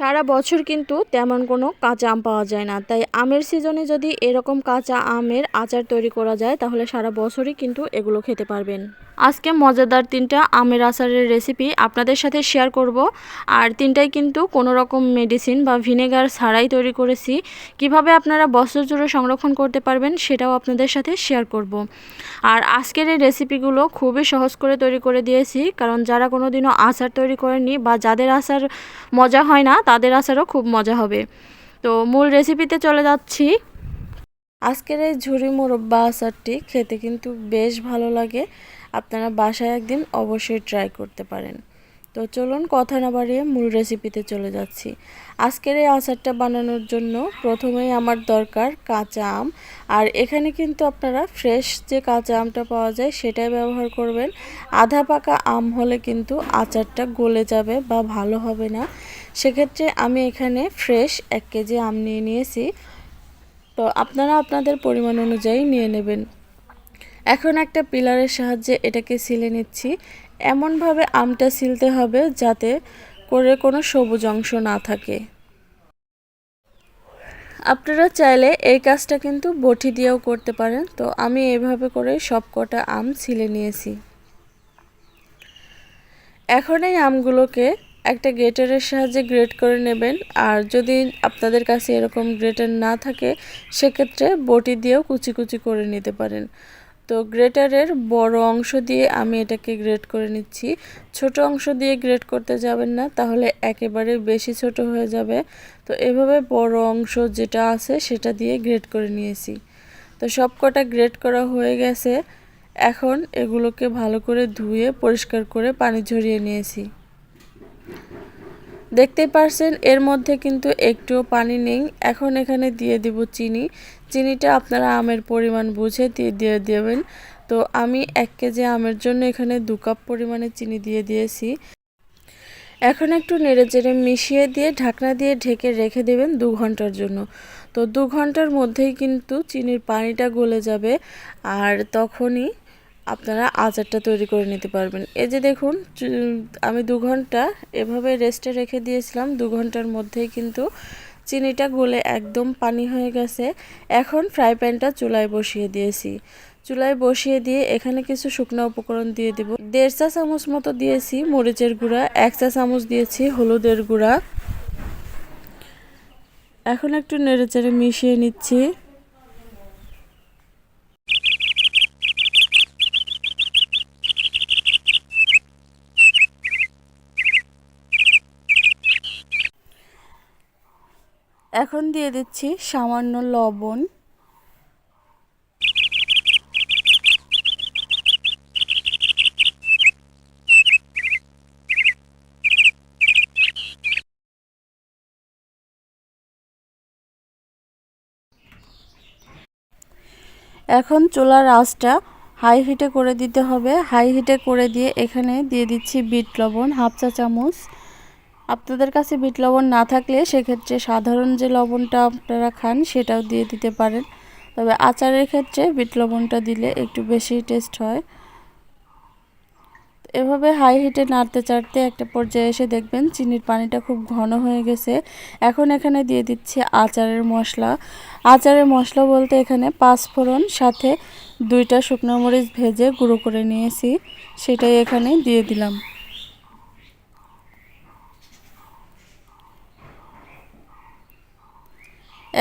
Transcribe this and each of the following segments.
সারা বছর কিন্তু তেমন কোনো কাঁচা আম পাওয়া যায় না। তাই আমের সিজনে যদি এরকম কাঁচা আমের আচার তৈরি করা যায়, তাহলে সারা বছরই কিন্তু এগুলো খেতে পারবেন। আজকে মজাদার তিনটা আমের আচারের রেসিপি আপনাদের সাথে শেয়ার করব। আর তিনটাই কিন্তু কোনো রকম মেডিসিন বা ভিনেগার ছাড়াই তৈরি করেছি। কীভাবে আপনারা বছর জুড়ে সংরক্ষণ করতে পারবেন সেটাও আপনাদের সাথে শেয়ার করব। আর আজকের এই রেসিপিগুলো খুবই সহজ করে তৈরি করে দিয়েছি। কারণ যারা কোনো দিনও আচার তৈরি করেনি বা যাদের আচার মজা হয় না, তাদের আচারও খুব মজা হবে। তো মূল রেসিপিতে চলে যাচ্ছি। আজকের এই ঝুড়ি মোরব্বা আচারটি খেতে কিন্তু বেশ ভালো লাগে। আপনারা বাসায় একদিন অবশ্যই ট্রাই করতে পারেন। তো চলুন কথা না বাড়িয়ে মূল রেসিপিতে চলে যাচ্ছি। আজকের এই আচারটা বানানোর জন্য প্রথমেই আমার দরকার কাঁচা আম। আর এখানে কিন্তু আপনারা ফ্রেশ যে কাঁচা আমটা পাওয়া যায় সেটাই ব্যবহার করবেন। আধা পাকা আম হলে কিন্তু আচারটা গলে যাবে বা ভালো হবে না। সেক্ষেত্রে আমি এখানে ফ্রেশ এক কেজি আম নিয়ে নিয়েছি। তো আপনারা আপনাদের পরিমাণ অনুযায়ী নিয়ে নেবেন। এখন একটা পিলারের সাহায্যে এটাকে সিলে নিচ্ছি। এমনভাবে আমটা সিলতে হবে যাতে করে কোনো সবুজ অংশ না থাকে। আপনারা চাইলে এই কাজটা কিন্তু বটি দিয়েও করতে পারেন। তো আমি এভাবে করে সব কটা আম ছিলে নিয়েছি। এখন এই আমগুলোকে একটা গ্রেটারের সাহায্যে গ্রেট করে নেবেন। আর যদি আপনাদের কাছে এরকম গ্রেটার না থাকে, সেক্ষেত্রে বটি দিয়েও কুচি কুচি করে নিতে পারেন। তো গ্রেটারের বড় অংশ দিয়ে আমি এটাকে গ্রেট করে নিচ্ছি। ছোট অংশ দিয়ে গ্রেট করতে যাবেন না, তাহলে একেবারে বেশি ছোট হয়ে যাবে। তো এভাবে বড় অংশ যেটা আছে সেটা দিয়ে গ্রেট করে নিয়েছি। তো সব কটা গ্রেট করা হয়ে গেছে। এখন এগুলোকে ভালো করে ধুয়ে পরিষ্কার করে পানি ঝরিয়ে নিয়েছি। দেখতেই পারছেন, এর মধ্যে কিন্তু একটুও পানি নেই। এখন এখানে দিয়ে দিব চিনি। চিনিটা আপনারা আমের পরিমাণ বুঝে দিয়ে দিয়ে দেবেন। তো আমি এক কেজি আমের জন্য এখানে দু কাপ পরিমাণে চিনি দিয়ে দিয়েছি। এখন একটু নেড়ে চেড়ে মিশিয়ে দিয়ে ঢাকনা দিয়ে ঢেকে রেখে দেবেন দু ঘণ্টার জন্য। তো দু ঘণ্টার মধ্যেই কিন্তু চিনির পানিটা গলে যাবে। আর তখনই আপনারা আচারটা তৈরি করে নিতে পারবেন। এই যে দেখুন আমি দু ঘণ্টা এভাবে রেস্টে রেখে দিয়েছিলাম। দু ঘণ্টার মধ্যেই কিন্তু চিনিটা গলে একদম পানি হয়ে গেছে। এখন ফ্রাই প্যানটা চুলায় বসিয়ে দিয়েছি। চুলায় বসিয়ে দিয়ে এখানে কিছু শুকনো উপকরণ দিয়ে দেব। দেড় চা চামচ মতো দিয়েছি মরিচের গুঁড়া, এক চা চামচ দিয়েছি হলুদের গুঁড়া। এখন একটু নেড়েচেড়ে মিশিয়ে নিচ্ছি। এখন দিয়ে দিচ্ছি সামান্য লবণ। এখন চুলার আঁচটা হাই হিটে করে দিতে হবে। হাই হিটে করে দিয়ে এখানে দিয়ে দিচ্ছি বিট লবণ, হাফ চা চামচ। আপনাদের কাছে বিট লবণ না থাকলে সেক্ষেত্রে সাধারণ যে লবণটা আপনারা খান সেটাও দিয়ে দিতে পারেন। তবে আচারের ক্ষেত্রে বিট লবণটা দিলে একটু বেশি টেস্ট হয়। এভাবে হাই হিটে নাড়তে চাড়তে একটা পর্যায়ে এসে দেখবেন চিনির পানিটা খুব ঘন হয়ে গেছে। এখন এখানে দিয়ে দিচ্ছি আচারের মশলা। আচারের মশলা বলতে এখানে পাঁচ ফোড়ন, সাথে দুইটা শুকনো মরিচ ভেজে গুঁড়ো করে নিয়েছি। সেটাই এখানে দিয়ে দিলাম।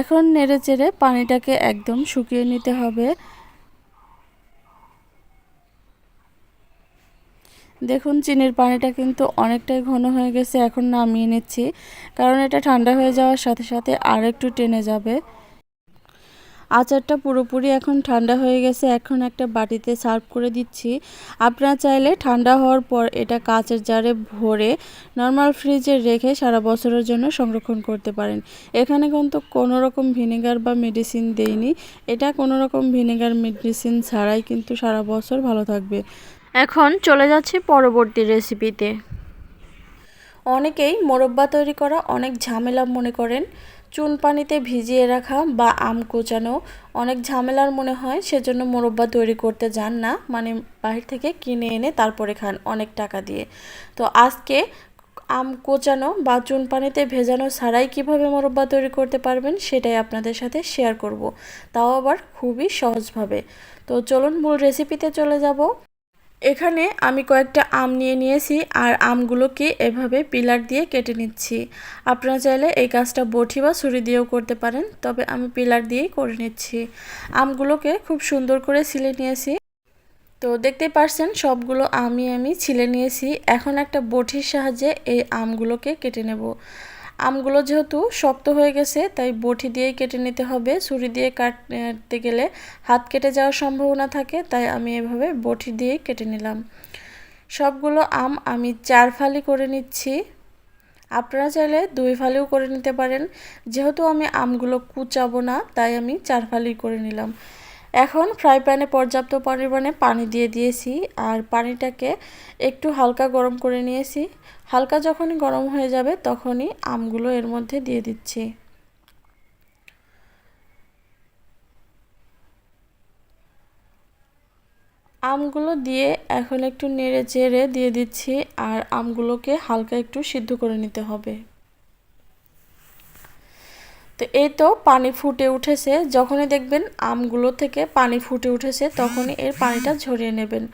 এখন নেড়ে চেড়ে পানিটাকে একদম শুকিয়ে নিতে হবে। দেখুন, চিনির পানিটা কিন্তু অনেকটাই ঘন হয়ে গেছে, এখন নামিয়ে নিচ্ছি। কারণ এটা ঠান্ডা হয়ে যাওয়ার সাথে সাথে আর একটু টেনে যাবে। আচারটা পুরোপুরি এখন ঠান্ডা হয়ে গেছে। এখন একটা বাটিতে সার্ভ করে দিচ্ছি। আপনারা চাইলে ঠান্ডা হওয়ার পর এটা কাচের জারে ভরে নর্মাল ফ্রিজে রেখে সারা বছরের জন্য সংরক্ষণ করতে পারেন। এখানে কিন্তু কোনো রকম ভিনেগার বা মেডিসিন দেইনি। এটা কোনো রকম ভিনেগার, মেডিসিন ছাড়াই কিন্তু সারা বছর ভালো থাকবে। এখন চলে যাচ্ছি পরবর্তী রেসিপিতে অনেকেই মোরব্বা তৈরি করা অনেক ঝামেলা মনে করেন। চুন পানিতে ভিজিয়ে রাখা বা আম কোচানো অনেক ঝামেলার মনে হয়, সেজন্য মোরব্বা তৈরি করতে যান না। মানে বাহির থেকে কিনে এনে তারপরে খান অনেক টাকা দিয়ে। তো আজকে আম কোচানো বা চুন পানিতে ভেজানো ছাড়াই কীভাবে মোরব্বা তৈরি করতে পারবেন, সেটাই আপনাদের সাথে শেয়ার করব। তাও আবার খুবই সহজভাবে। তো চলুন মূল রেসিপিতে চলে যাব। এখানে আমি কয়েকটা আম নিয়ে নিয়েছি আর আমগুলোকে এভাবে পিলার দিয়ে কেটে নিচ্ছি। আপনারা চাইলে এই কাজটা বটি বা ছুরি দিয়েও করতে পারেন, তবে আমি পিলার দিয়েই করে নিচ্ছি। আমগুলোকে খুব সুন্দর করে ছিলে নিয়েছি। তো দেখতেই পারছেন, সবগুলো আমি আমি ছিলে নিয়েছি। এখন একটা বটির সাহায্যে এই আমগুলোকে কেটে নেব। আমগুলো যেহেতু শক্ত হয়ে গেছে, তাই বটি দিয়েই কেটে নিতে হবে। ছুরি দিয়ে কাটতে গেলে হাত কেটে যাওয়ার সম্ভাবনা থাকে, তাই আমি এভাবে বটি দিয়েই কেটে নিলাম। সবগুলো আম আমি চার ফালি করে নিচ্ছি। আপনারা চাইলে দুই ফালিও করে নিতে পারেন। যেহেতু আমি আমগুলো কুচাবো না, তাই আমি চার ফালি করে নিলাম। এখন ফ্রাই প্যানে পর্যাপ্ত পরিমাণে পানি দিয়ে দিয়েছি, আর পানিটাকে একটু হালকা গরম করে নিয়েছি। হালকা যখনই গরম হয়ে যাবে তখনই আমগুলো এর মধ্যে দিয়ে দিচ্ছি। আমগুলো দিয়ে এখন একটু নেড়ে চেড়ে দিয়ে দিচ্ছি, আর আমগুলোকে হালকা একটু সিদ্ধ করে নিতে হবে। তো এই তো পানি ফুটে উঠেছে। যখনই দেখবেন আমগুলো থেকে পানি ফুটে উঠেছে, তখনই এর পানিটা ঝরিয়ে নেবেন।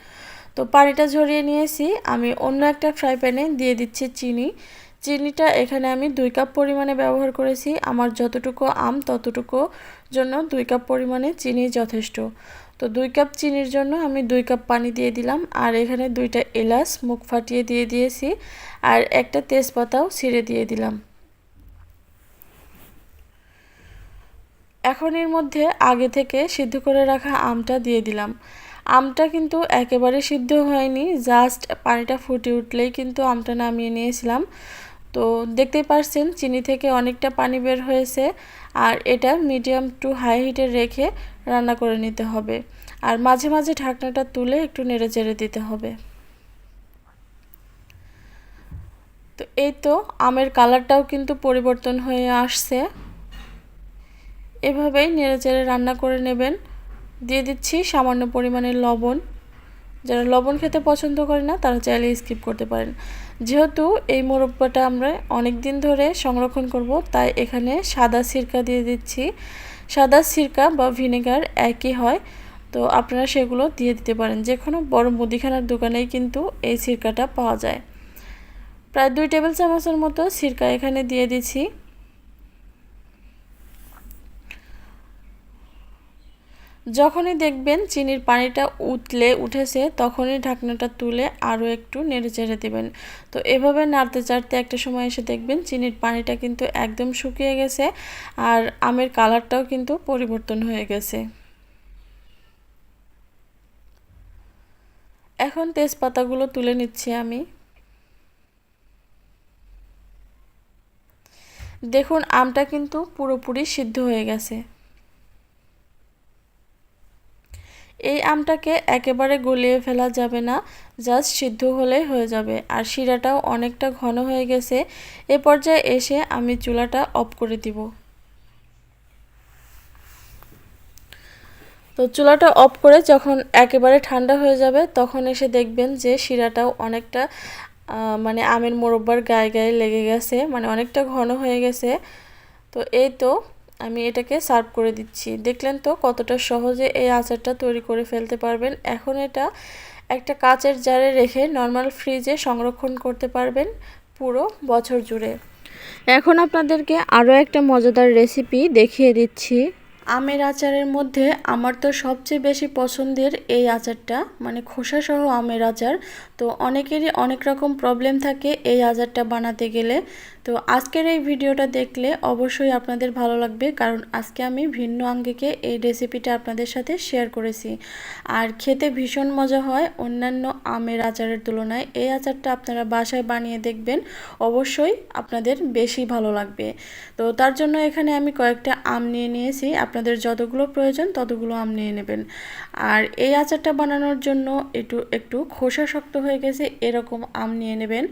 তো পানিটা ঝরিয়ে নিয়েছি, আমি অন্য একটা ফ্রাই প্যানে দিয়ে দিচ্ছি চিনি। চিনিটা এখানে আমি দুই কাপ পরিমাণে ব্যবহার করেছি। আমার যতটুকু আম, ততটুকু জন্য দুই কাপ পরিমাণে চিনি যথেষ্ট। তো দুই কাপ চিনির জন্য আমি দুই কাপ পানি দিয়ে দিলাম, আর এখানে দুইটা এলাচ মুখ ফাটিয়ে দিয়ে দিয়েছি, আর একটা তেজপাতাও ছিঁড়ে দিয়ে দিলাম। এখন এর মধ্যে আগে থেকে সিদ্ধ করে রাখা আমটা দিয়ে দিলাম। আমটা কিন্তু একেবারে সিদ্ধ হয়নি, জাস্ট পানিটা ফুটে উঠলেই কিন্তু আমটা নামিয়ে নিয়েছিলাম। তো দেখতেই পারছেন, চিনি থেকে অনেকটা পানি বের হয়েছে আর এটা মিডিয়াম টু হাই হিটে রেখে রান্না করে নিতে হবে। আর মাঝে মাঝে ঢাকনাটা তুলে একটু নেড়ে চেড়ে দিতে হবে। তো এই তো, আমের কালারটাও কিন্তু পরিবর্তন হয়ে আসছে। এভাবেই নেড়েচেড়ে রান্না করে নেবেন। দিয়ে দিচ্ছি সামান্য পরিমাণে লবণ। যারা লবণ খেতে পছন্দ করে না, তারা চাইলে স্কিপ করতে পারেন। যেহেতু এই মোরব্বাটা আমরা অনেক দিন ধরে সংরক্ষণ করব, তাই এখানে সাদা সিরকা দিয়ে দিচ্ছি। সাদা সিরকা বা ভিনেগার একই হয়, তো আপনারা সেগুলো দিয়ে দিতে পারেন। যে কোনো বড় মুদিখানার দোকানেই কিন্তু এই সিরকাটা পাওয়া যায়। প্রায় দুই টেবিল চামচের মতো সিরকা এখানে দিয়ে দিচ্ছি। যখনই দেখবেন চিনির পানিটা উতলে উঠেছে, তখনই ঢাকনাটা তুলে আরও একটু নেড়ে চেড়ে দেবেন। তো এভাবে নাড়তে চাড়তে একটা সময় এসে দেখবেন চিনির পানিটা কিন্তু একদম শুকিয়ে গেছে আর আমের কালারটাও কিন্তু পরিবর্তন হয়ে গেছে। এখন তেজপাতাগুলো তুলে নিচ্ছি আমি। দেখুন, আমটা কিন্তু পুরোপুরি সিদ্ধ হয়ে গেছে। এই আমটাকে একেবারে গলিয়ে ফেলা যাবে না, জাস্ট সিদ্ধ হলেই হয়ে যাবে। আর শিরাটাও অনেকটা ঘন হয়ে গেছে, এ পর্যায়ে এসে আমি চুলাটা অফ করে দিব। তো চুলাটা অফ করে যখন একেবারে ঠান্ডা হয়ে যাবে, তখন এসে দেখবেন যে শিরাটাও অনেকটা মানে আমের মোরব্বার গায়ে গায়ে লেগে গেছে মানে অনেকটা ঘন হয়ে গেছে। তো এই তো আমি এটাকে সার্ভ করে দিচ্ছি। দেখলেন তো কতটা সহজে এই আচারটা তৈরি করে ফেলতে পারবেন। এখন এটা একটা কাচের জারে রেখে নর্মাল ফ্রিজে সংরক্ষণ করতে পারবেন পুরো বছর জুড়ে। এখন আপনাদেরকে আরও একটা মজাদার রেসিপি দেখিয়ে দিচ্ছি। আমের আচারের মধ্যে আমার তো সবচেয়ে বেশি পছন্দের এই আচারটা মানে খোসা সহ আমের আচার। তো অনেকেরই অনেক রকম প্রবলেম থাকে এই আচারটা বানাতে গেলে। তো আজকের এই ভিডিওটা দেখলে অবশ্যই আপনাদের ভালো লাগবে, কারণ আজকে আমি ভিন্ন আঙ্গিকে এই রেসিপিটা আপনাদের সাথে শেয়ার করেছি। আর খেতে ভীষণ মজা হয় অন্যান্য আমের আচারের তুলনায়। এই আচারটা আপনারা বাসায় বানিয়ে দেখবেন, অবশ্যই আপনাদের বেশি ভালো লাগবে। তো তার জন্য এখানে আমি কয়েকটা আম নিয়ে নিয়েছি। আপনাদের যতগুলো প্রয়োজন, ততগুলো আম নিয়ে নেবেন। আর এই আচারটা বানানোর জন্য একটু একটু খোসা শক্ত হয়ে গেছে, এরকম আম নিয়ে নেবেন।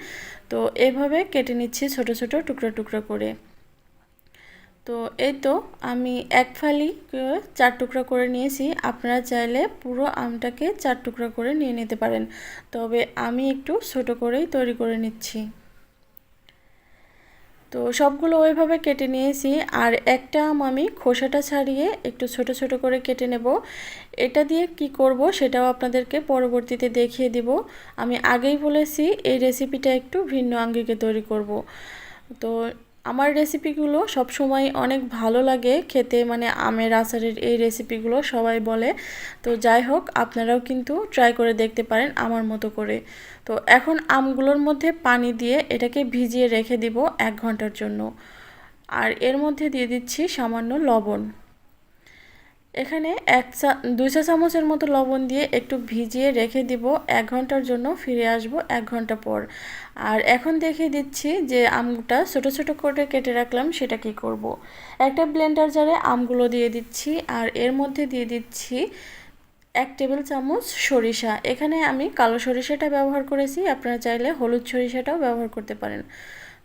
তো এভাবে কেটে নিচ্ছি ছোট ছোট টুকরা টুকরা করে। তো এই তো আমি এক ফালি চার টুকরা করে নিয়েছি। আপনারা চাইলে পুরো আমটাকে চার টুকরা করে নিয়ে নিতে পারেন। তবে আমি একটু ছোট করেই তৈরি করে নিচ্ছি। তো সবগুলো ওইভাবে কেটে নিয়েছি। আর একটা আম আমি খোসাটা ছাড়িয়ে একটু ছোট ছোট করে কেটে নেব। এটা দিয়ে কি করব সেটাও আপনাদেরকে পরবর্তীতে দেখিয়ে দিব। আমি আগেই বলেছি, এই রেসিপিটা একটু ভিন্ন আঙ্গিকে তৈরি করব। তো আমার রেসিপিগুলো সব সময় অনেক ভালো লাগে খেতে মানে আমের আচারের এই রেসিপিগুলো সবাই বলে। তো যাই হোক, আপনারাও কিন্তু ট্রাই করে দেখতে পারেন আমার মতো করে। তো এখন আমগুলোর মধ্যে পানি দিয়ে এটাকে ভিজিয়ে রেখে দিব এক ঘণ্টার জন্য। আর এর মধ্যে দিয়ে দিচ্ছি সামান্য লবণ। এখানে এক চা, দুই চা চামচের মতো লবণ দিয়ে একটু ভিজিয়ে রেখে দিব। এক ঘণ্টার জন্য ফিরে আসব এক ঘণ্টা পর। আর এখন দেখিয়ে দিচ্ছি যে আমটা ছোট ছোট করে কেটে রাখলাম, সেটা কি করব। একটা ব্লেন্ডার জারে আমগুলো দিয়ে দিচ্ছি, আর এর মধ্যে দিয়ে দিচ্ছি এক টেবিল চামচ সরিষা। এখানে আমি কালো সরিষাটা ব্যবহার করেছি, আপনারা চাইলে হলুদ সরিষাটাও ব্যবহার করতে পারেন।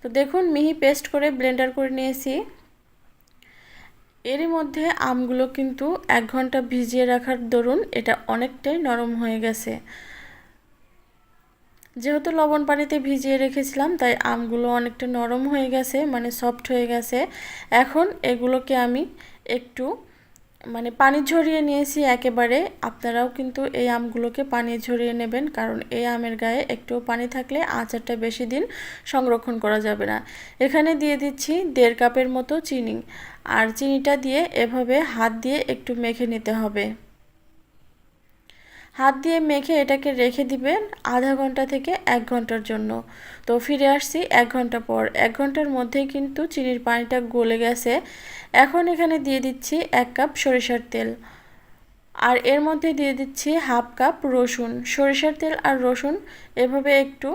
তো দেখুন, মিহি পেস্ট করে ব্লেন্ডার করে নিয়েছি। এরই মধ্যে আমগুলো কিন্তু এক ঘণ্টা ভিজিয়ে রাখার দরুন এটা অনেকটাই নরম হয়ে গেছে। যেহেতু লবণ পানিতে ভিজিয়ে রেখেছিলাম, তাই আমগুলো অনেকটা নরম হয়ে গেছে মানে সফট হয়ে গেছে। এখন এগুলোকে আমি একটু মানে পানি ঝরিয়ে নিয়েছি একেবারে। আপনারাও কিন্তু এই আমগুলোকে পানি ঝরিয়ে নেবেন, কারণ এই আমের গায়ে একটু পানি থাকলে আচারটা বেশি দিন সংরক্ষণ করা যাবে না। এখানে দিয়ে দিচ্ছি দেড় কাপের মতো চিনি। আর চিনিটা দিয়ে এভাবে হাত দিয়ে একটু মেখে নিতে হবে। হাত দিয়ে মেখে এটাকে রেখে দিবেন আধা ঘণ্টা থেকে এক ঘণ্টার জন্য। তো ফিরে আসছি এক ঘণ্টা পর। এক ঘণ্টার মধ্যেই কিন্তু চিনির পানিটা গলে গেছে। এখন এখানে দিয়ে দিচ্ছি এক কাপ সরিষার তেল। আর এর মধ্যে দিয়ে দিচ্ছি হাফ কাপ রসুন। সরিষার তেল আর রসুন এভাবে একটু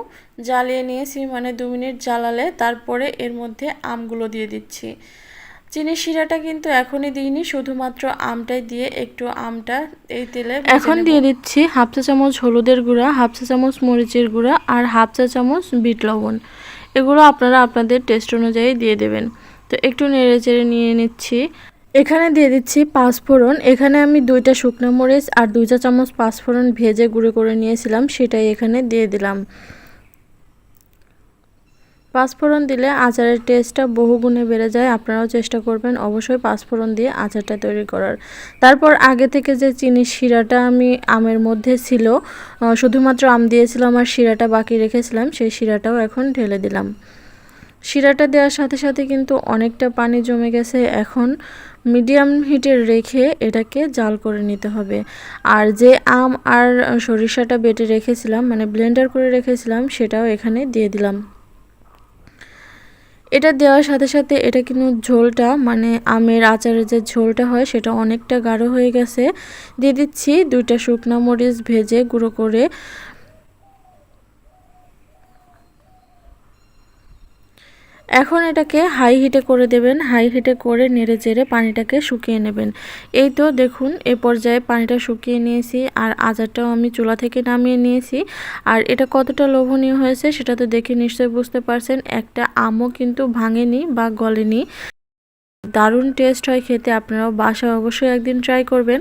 জ্বালিয়ে নিয়েছি মানে দু মিনিট জ্বালালে তারপরে এর মধ্যে আমগুলো দিয়ে দিচ্ছি। চিনির শিরাটা কিন্তু এখনই দিইনি শুধুমাত্র আমটাই দিয়ে একটু আমটা এই তেলে এখন দিয়ে দিচ্ছি হাফ চা চামচ হলুদের গুঁড়া হাফ চা চামচ মরিচের গুঁড়া আর হাফ চা চামচ বিট লবণ। এগুলো আপনারা আপনাদের টেস্ট অনুযায়ী দিয়ে দেবেন। তো একটু নেড়ে চেড়ে নিয়ে নিচ্ছি। এখানে দিয়ে দিচ্ছি পাঁচফোড়ন। এখানে আমি দুইটা শুকনো মরিচ আর দুই চা চামচ পাঁচফোড়ন ভেজে গুঁড়ো করে নিয়েছিলাম সেটাই এখানে দিয়ে দিলাম। পাঁচফোড়ন দিলে আচারের টেস্টটা বহুগুণে বেড়ে যায়। আপনারাও চেষ্টা করবেন অবশ্যই পাঁচফোড়ন দিয়ে আচারটা তৈরি করার। তারপর আগে থেকে যে চিনির শিরাটা আমি আমের মধ্যে ছিল শুধুমাত্র আম দিয়েছিলাম আর শিরাটা বাকি রেখেছিলাম, সেই শিরাটাও এখন ঢেলে দিলাম। শিরাটা দেওয়ার সাথে সাথে কিন্তু অনেকটা পানি জমে গেছে। এখন মিডিয়াম হিটে রেখে এটাকে জাল করে নিতে হবে। আর যে আম আর সরিষাটা বেটে রেখেছিলাম মানে ব্লেন্ডার করে রেখেছিলাম, সেটাও এখানে দিয়ে দিলাম। এটা দেওয়ার সাথে সাথে এটা কিন্তু ঝোলটা মানে আমের আচারের যে ঝোলটা হয় সেটা অনেকটা গাঢ় হয়ে গেছে। দিয়ে দিচ্ছি দুইটা শুকনা মরিচ ভেজে গুঁড়ো করে এখন এটাকে হাই হিটে করে দেবেন। হাই হিটে করে নেড়ে চেড়ে পানিটাকে শুকিয়ে নেবেন। এই তো দেখুন, এ পর্যায়ে পানিটা শুকিয়ে নিয়েছি আর আচারটাও আমি চুলা থেকে নামিয়ে নিয়েছি। আর এটা কতটা লোভনীয় হয়েছে সেটা তো দেখে নিশ্চয়ই বুঝতে পারছেন। একটা আমও কিন্তু ভাঙেনি বা গলেনি। দারুণ টেস্ট হয় খেতে, আপনারাও বাসায় অবশ্যই একদিন ট্রাই করবেন।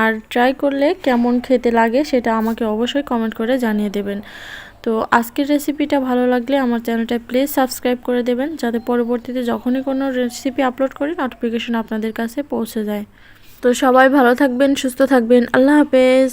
আর ট্রাই করলে কেমন খেতে লাগে সেটা আমাকে অবশ্যই কমেন্ট করে জানিয়ে দেবেন। তো আজকের রেসিপিটা ভালো লাগলে আমার চ্যানেলটা প্লিজ সাবস্ক্রাইব করে দেবেন, যাতে পরবর্তীতে যখনই কোনো রেসিপি আপলোড করি নোটিফিকেশন আপনাদের কাছে পৌঁছে যায়। তো সবাই ভালো থাকবেন, সুস্থ থাকবেন, আল্লাহ হাফেজ।